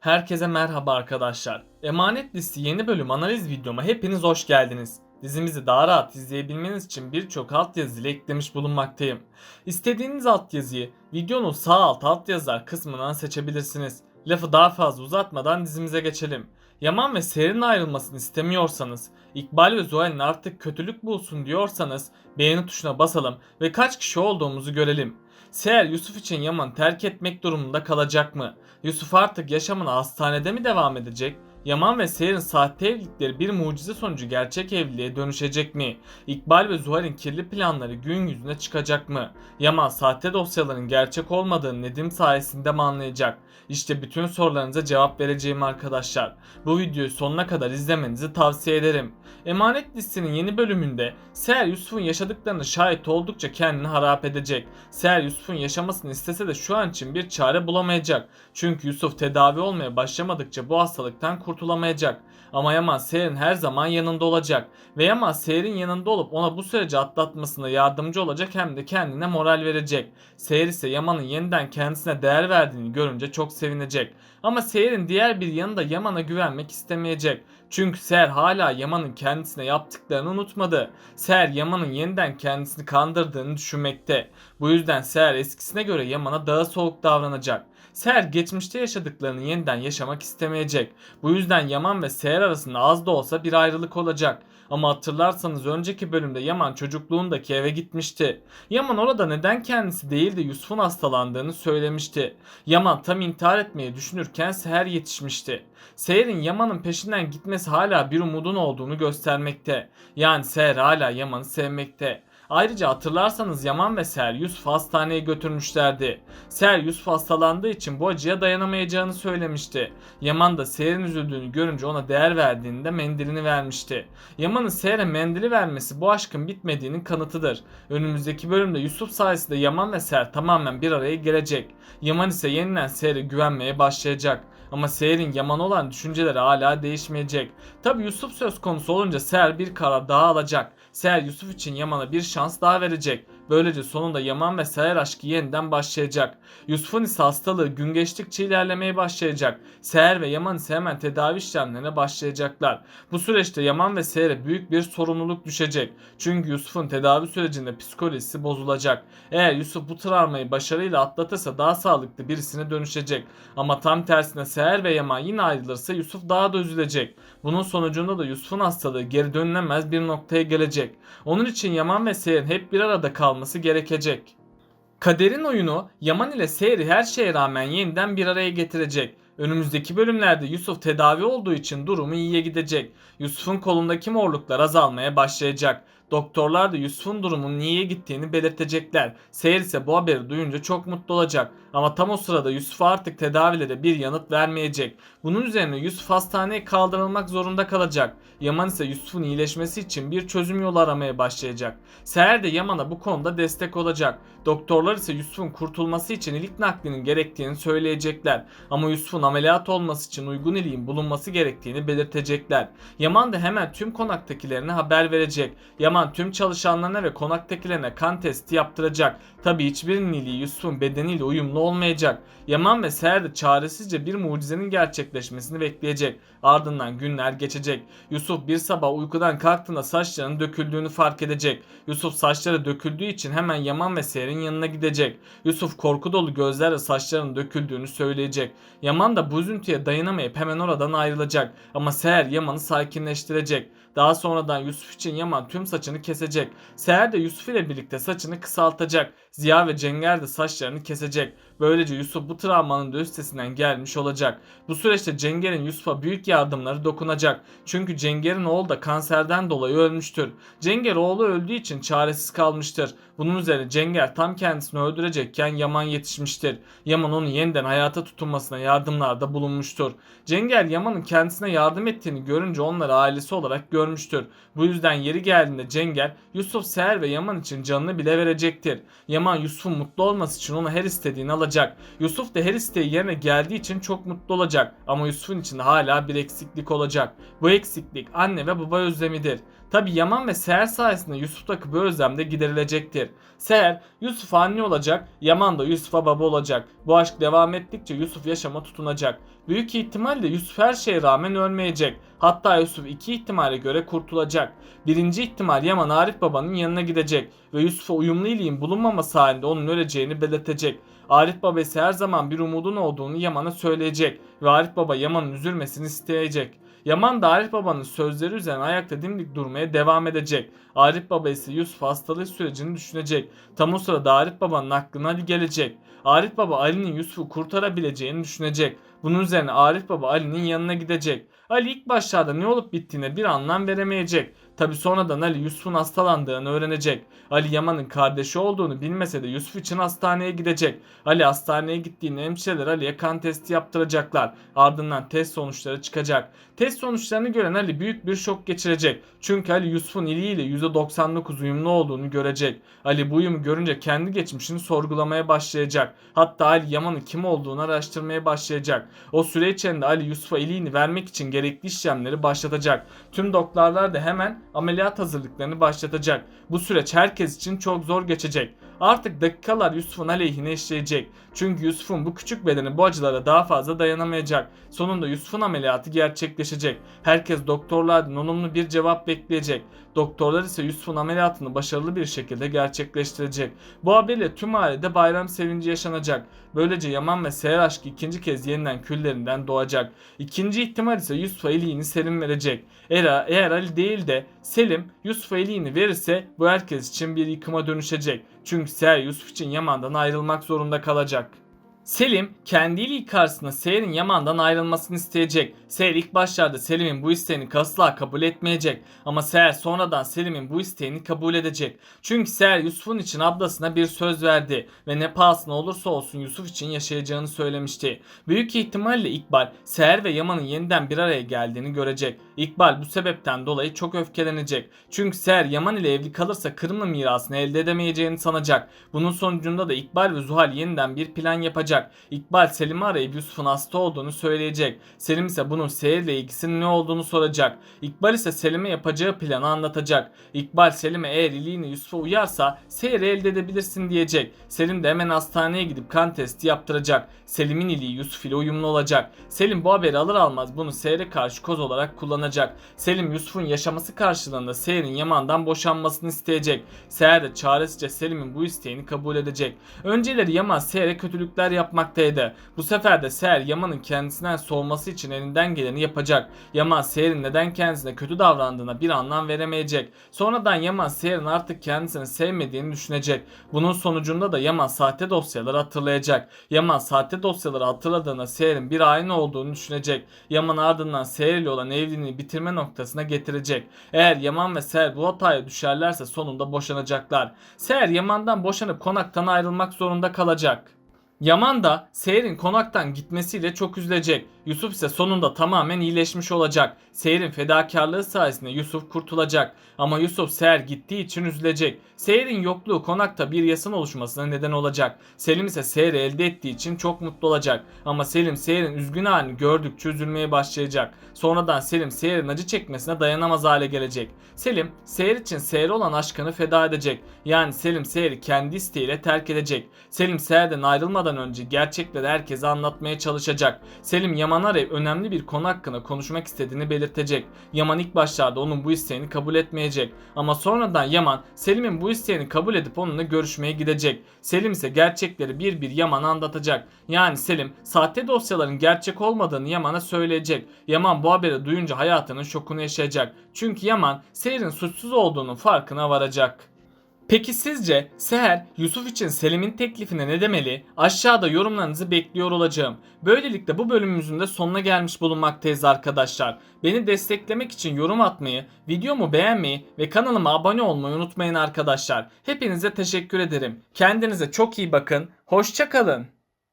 Herkese merhaba arkadaşlar. Emanet Listi yeni bölüm analiz videoma hepiniz hoş geldiniz. Dizimizi daha rahat izleyebilmeniz için birçok altyazı ile eklemiş bulunmaktayım. İstediğiniz altyazıyı videonun sağ alt altyazılar kısmından seçebilirsiniz. Lafı daha fazla uzatmadan dizimize geçelim. Yaman ve Seher'in ayrılmasını istemiyorsanız, İkbal ve Zuhal'in artık kötülük bulsun diyorsanız beğeni tuşuna basalım ve kaç kişi olduğumuzu görelim. Seher Yusuf için Yaman terk etmek durumunda kalacak mı? Yusuf artık yaşamına hastanede mi devam edecek? Yaman ve Seher'in sahte evlilikleri bir mucize sonucu gerçek evliliğe dönüşecek mi? İkbal ve Zuhal'in kirli planları gün yüzüne çıkacak mı? Yaman sahte dosyaların gerçek olmadığını Nedim sayesinde mi anlayacak? İşte bütün sorularınıza cevap vereceğim arkadaşlar. Bu videoyu sonuna kadar izlemenizi tavsiye ederim. Emanet listinin yeni bölümünde Seher Yusuf'un yaşadıklarını şahit oldukça kendini harap edecek. Seher Yusuf'un yaşamasını istese de şu an için bir çare bulamayacak. Çünkü Yusuf tedavi olmaya başlamadıkça bu hastalıktan kurtulamayacak. Ama Yaman Seher'in her zaman yanında olacak. Ve Yaman Seher'in yanında olup ona bu süreci atlatmasına yardımcı olacak hem de kendine moral verecek. Seher ise Yaman'ın yeniden kendisine değer verdiğini görünce çok sevinecek. Ama Seher'in diğer bir yanında Yaman'a güvenmek istemeyecek. Çünkü Seher hala Yaman'ın kendisine yaptıklarını unutmadı. Seher Yaman'ın yeniden kendisini kandırdığını düşünmekte. Bu yüzden Seher eskisine göre Yaman'a daha soğuk davranacak. Seher geçmişte yaşadıklarını yeniden yaşamak istemeyecek. Bu yüzden Yaman ve Seher arasında az da olsa bir ayrılık olacak. Ama hatırlarsanız önceki bölümde Yaman çocukluğundaki eve gitmişti. Yaman orada neden kendisi değil de Yusuf'un hastalandığını söylemişti. Yaman tam intihar etmeyi düşünürken Seher yetişmişti. Seher'in Yaman'ın peşinden gitmesi hala bir umudun olduğunu göstermekte. Yani Seher hala Yaman'ı sevmekte. Ayrıca hatırlarsanız Yaman ve Seher Yusuf hastaneye götürmüşlerdi. Seher Yusuf hastalandığı için bu acıya dayanamayacağını söylemişti. Yaman da Seher'in üzüldüğünü görünce ona değer verdiğinde mendilini vermişti. Yaman'ın Seher'e mendili vermesi bu aşkın bitmediğinin kanıtıdır. Önümüzdeki bölümde Yusuf sayesinde Yaman ve Seher tamamen bir araya gelecek. Yaman ise yeniden Seher'e güvenmeye başlayacak. Ama Seher'in Yaman olan düşünceleri hala değişmeyecek. Tabi Yusuf söz konusu olunca Seher bir karar daha alacak. Seher Yusuf için Yaman'a bir şans daha verecek. Böylece sonunda Yaman ve Seher aşkı yeniden başlayacak. Yusuf'un ise hastalığı gün geçtikçe ilerlemeye başlayacak. Seher ve Yaman ise hemen tedavi işlemlerine başlayacaklar. Bu süreçte Yaman ve Seher'e büyük bir sorumluluk düşecek. Çünkü Yusuf'un tedavi sürecinde psikolojisi bozulacak. Eğer Yusuf bu travmayı başarıyla atlatırsa daha sağlıklı birisine dönüşecek. Ama tam tersine Seher ve Yaman yine ayrılırsa Yusuf daha da üzülecek. Bunun sonucunda da Yusuf'un hastalığı geri dönülemez bir noktaya gelecek. Onun için Yaman ve Seher'in hep bir arada kalması gerekecek. Kaderin oyunu Yaman ile Seher'i her şeye rağmen yeniden bir araya getirecek. Önümüzdeki bölümlerde Yusuf tedavi olduğu için durumu iyiye gidecek. Yusuf'un kolundaki morluklar azalmaya başlayacak. Doktorlar da Yusuf'un durumunun iyiye gittiğini belirtecekler. Seher ise bu haberi duyunca çok mutlu olacak. Ama tam o sırada Yusuf artık tedavilere bir yanıt vermeyecek. Bunun üzerine Yusuf hastaneye kaldırılmak zorunda kalacak. Yaman ise Yusuf'un iyileşmesi için bir çözüm yolu aramaya başlayacak. Seher de Yaman'a bu konuda destek olacak. Doktorlar ise Yusuf'un kurtulması için ilik naklinin gerektiğini söyleyecekler. Ama Yusuf'un ameliyat olması için uygun iliğin bulunması gerektiğini belirtecekler. Yaman da hemen tüm konaktakilerine haber verecek. Yaman tüm çalışanlarına ve konaktakilerine kan testi yaptıracak. Tabi hiçbirinin iliği Yusuf'un bedeniyle uyumlu olmayacak. Yaman ve Seher de çaresizce bir mucizenin gerçekleşmesini bekleyecek. Ardından günler geçecek. Yusuf bir sabah uykudan kalktığında saçlarının döküldüğünü fark edecek. Yusuf saçları döküldüğü için hemen Yaman ve Seher'in yanına gidecek. Yusuf korku dolu gözlerle saçlarının döküldüğünü söyleyecek. Yaman da bu üzüntüye dayanamayıp hemen oradan ayrılacak. Ama Seher Yaman'ı sakinleştirecek. Daha sonradan Yusuf için Yaman tüm saçını kesecek. Seher de Yusuf ile birlikte saçını kısaltacak. Ziya ve Cenger de saçlarını kesecek. Böylece Yusuf bu travmanın da üstesinden gelmiş olacak. Bu süreçte Cenger'in Yusuf'a büyük yardımları dokunacak. Çünkü Cenger'in oğlu da kanserden dolayı ölmüştür. Cenger oğlu öldüğü için çaresiz kalmıştır. Bunun üzerine Cenger tam kendisini öldürecekken Yaman yetişmiştir. Yaman onu yeniden hayata tutunmasına yardımlarda bulunmuştur. Cenger Yaman'ın kendisine yardım ettiğini görünce onları ailesi olarak görmüştür. Bu yüzden yeri geldiğinde Cenger Yusuf Seher ve Yaman için canını bile verecektir. Yaman Yusuf'un mutlu olması için ona her istediğini alacak. Yusuf da her isteği yerine geldiği için çok mutlu olacak. Ama Yusuf'un içinde hala bir eksiklik olacak. Bu eksiklik anne ve baba özlemidir. Tabi Yaman ve Seher sayesinde Yusuf'taki bu özlem de giderilecektir. Seher Yusuf anne olacak, Yaman da Yusuf'a baba olacak. Bu aşk devam ettikçe Yusuf yaşama tutunacak. Büyük ihtimalle Yusuf her şeye rağmen ölmeyecek. Hatta Yusuf iki ihtimale göre kurtulacak. Birinci ihtimal Yaman Arif babanın yanına gidecek ve Yusuf'a uyumlu iyiliğin bulunmaması halinde onun öleceğini belirtecek. Arif Baba ise her zaman bir umudun olduğunu Yaman'a söyleyecek ve Arif Baba Yaman'ın üzülmesini isteyecek. Yaman da Arif Baba'nın sözleri üzerine ayakta dimdik durmaya devam edecek. Arif Baba ise Yusuf hastalığı sürecini düşünecek. Tam o sırada Arif Baba'nın aklına Ali gelecek. Arif Baba Ali'nin Yusuf'u kurtarabileceğini düşünecek. Bunun üzerine Arif Baba Ali'nin yanına gidecek. Ali ilk başlarda ne olup bittiğine bir anlam veremeyecek. Tabi sonradan Ali Yusuf'un hastalandığını öğrenecek. Ali Yaman'ın kardeşi olduğunu bilmese de Yusuf için hastaneye gidecek. Ali hastaneye gittiğinde hemşireler Ali'ye kan testi yaptıracaklar. Ardından test sonuçları çıkacak. Test sonuçlarını gören Ali büyük bir şok geçirecek. Çünkü Ali Yusuf'un iliğiyle %99 uyumlu olduğunu görecek. Ali bu uyumu görünce kendi geçmişini sorgulamaya başlayacak. Hatta Ali Yaman'ın kim olduğunu araştırmaya başlayacak. O süre içinde Ali Yusuf'a iliğini vermek için gerekli işlemleri başlatacak. Tüm doktorlar da hemen ameliyat hazırlıklarını başlatacak. Bu süreç herkes için çok zor geçecek. Artık dakikalar Yusuf'un aleyhine işleyecek. Çünkü Yusuf'un bu küçük bedeni bu acılara daha fazla dayanamayacak. Sonunda Yusuf'un ameliyatı gerçekleşecek. Herkes doktorlardan olumlu bir cevap bekleyecek. Doktorlar ise Yusuf'un ameliyatını başarılı bir şekilde gerçekleştirecek. Bu haberle tüm ailede bayram sevinci yaşanacak. Böylece Yaman ve Seher aşkı ikinci kez yeniden küllerinden doğacak. İkinci ihtimal ise Yusuf'a iliğini Selim verecek. Eğer, eğer Ali değil de Selim Yusuf'a iliğini verirse bu herkes için bir yıkıma dönüşecek. Çünkü Seher Yusuf için Yaman'dan ayrılmak zorunda kalacak. Selim kendi iliği karşısında Seher'in Yaman'dan ayrılmasını isteyecek. Seher ilk başlarda Selim'in bu isteğini asla kabul etmeyecek. Ama Seher sonradan Selim'in bu isteğini kabul edecek. Çünkü Seher Yusuf'un için ablasına bir söz verdi ve ne pahasına olursa olsun Yusuf için yaşayacağını söylemişti. Büyük ihtimalle İkbal Seher ve Yaman'ın yeniden bir araya geldiğini görecek. İkbal bu sebepten dolayı çok öfkelenecek. Çünkü Seher Yaman ile evli kalırsa Kırımlı mirasını elde edemeyeceğini sanacak. Bunun sonucunda da İkbal ve Zuhal yeniden bir plan yapacak. İkbal Selim'i arayıp Yusuf'un hasta olduğunu söyleyecek. Selim ise bunun Seher'le ilgisinin ne olduğunu soracak. İkbal ise Selim'e yapacağı planı anlatacak. İkbal Selim'e eğer iliğini Yusuf'a uyarsa Seher'i elde edebilirsin diyecek. Selim de hemen hastaneye gidip kan testi yaptıracak. Selim'in iliği Yusuf ile uyumlu olacak. Selim bu haberi alır almaz bunu Seher'e karşı koz olarak kullanacak. Selim Yusuf'un yaşaması karşılığında Seher'in Yaman'dan boşanmasını isteyecek. Seher de çaresizce Selim'in bu isteğini kabul edecek. Önceleri Yaman Seher'e kötülükler yapmaktaydı. Bu sefer de Seher Yaman'ın kendisinden soğuması için elinden geleni yapacak. Yaman Seher'in neden kendisine kötü davrandığına bir anlam veremeyecek. Sonradan Yaman Seher'in artık kendisini sevmediğini düşünecek. Bunun sonucunda da Yaman sahte dosyaları hatırlayacak. Yaman sahte dosyaları hatırladığında Seher'in bir hain olduğunu düşünecek. Yaman ardından Seher ile olan evliliğini bitirme noktasına getirecek. Eğer Yaman ve Seher bu hataya düşerlerse sonunda boşanacaklar. Seher Yaman'dan boşanıp konaktan ayrılmak zorunda kalacak. Yaman da Seher'in konaktan gitmesiyle çok üzülecek. Yusuf ise sonunda tamamen iyileşmiş olacak. Seher'in fedakarlığı sayesinde Yusuf kurtulacak. Ama Yusuf Seher gittiği için üzülecek. Seher'in yokluğu konakta bir yasın oluşmasına neden olacak. Selim ise Seher'i elde ettiği için çok mutlu olacak. Ama Selim Seher'in üzgün halini gördükçe üzülmeye başlayacak. Sonradan Selim Seher'in acı çekmesine dayanamaz hale gelecek. Selim Seher için Seher'e olan aşkını feda edecek. Yani Selim Seher'i kendi isteğiyle terk edecek. Selim Seher'den ayrılmadan önce gerçekleri herkese anlatmaya çalışacak. Selim Yaman arayıp önemli bir konu hakkında konuşmak istediğini belirtecek. Yaman ilk başlarda onun bu isteğini kabul etmeyecek. Ama sonradan Yaman Selim'in bu isteğini kabul edip onunla görüşmeye gidecek. Selim ise gerçekleri bir bir Yaman'a anlatacak. Yani Selim sahte dosyaların gerçek olmadığını Yaman'a söyleyecek. Yaman bu haberi duyunca hayatının şokunu yaşayacak. Çünkü Yaman Seher'in suçsuz olduğunun farkına varacak. Peki sizce Seher Yusuf için Selim'in teklifine ne demeli? Aşağıda yorumlarınızı bekliyor olacağım. Böylelikle bu bölümümüzün de sonuna gelmiş bulunmaktayız arkadaşlar. Beni desteklemek için yorum atmayı, videomu beğenmeyi ve kanalıma abone olmayı unutmayın arkadaşlar. Hepinize teşekkür ederim. Kendinize çok iyi bakın. Hoşçakalın.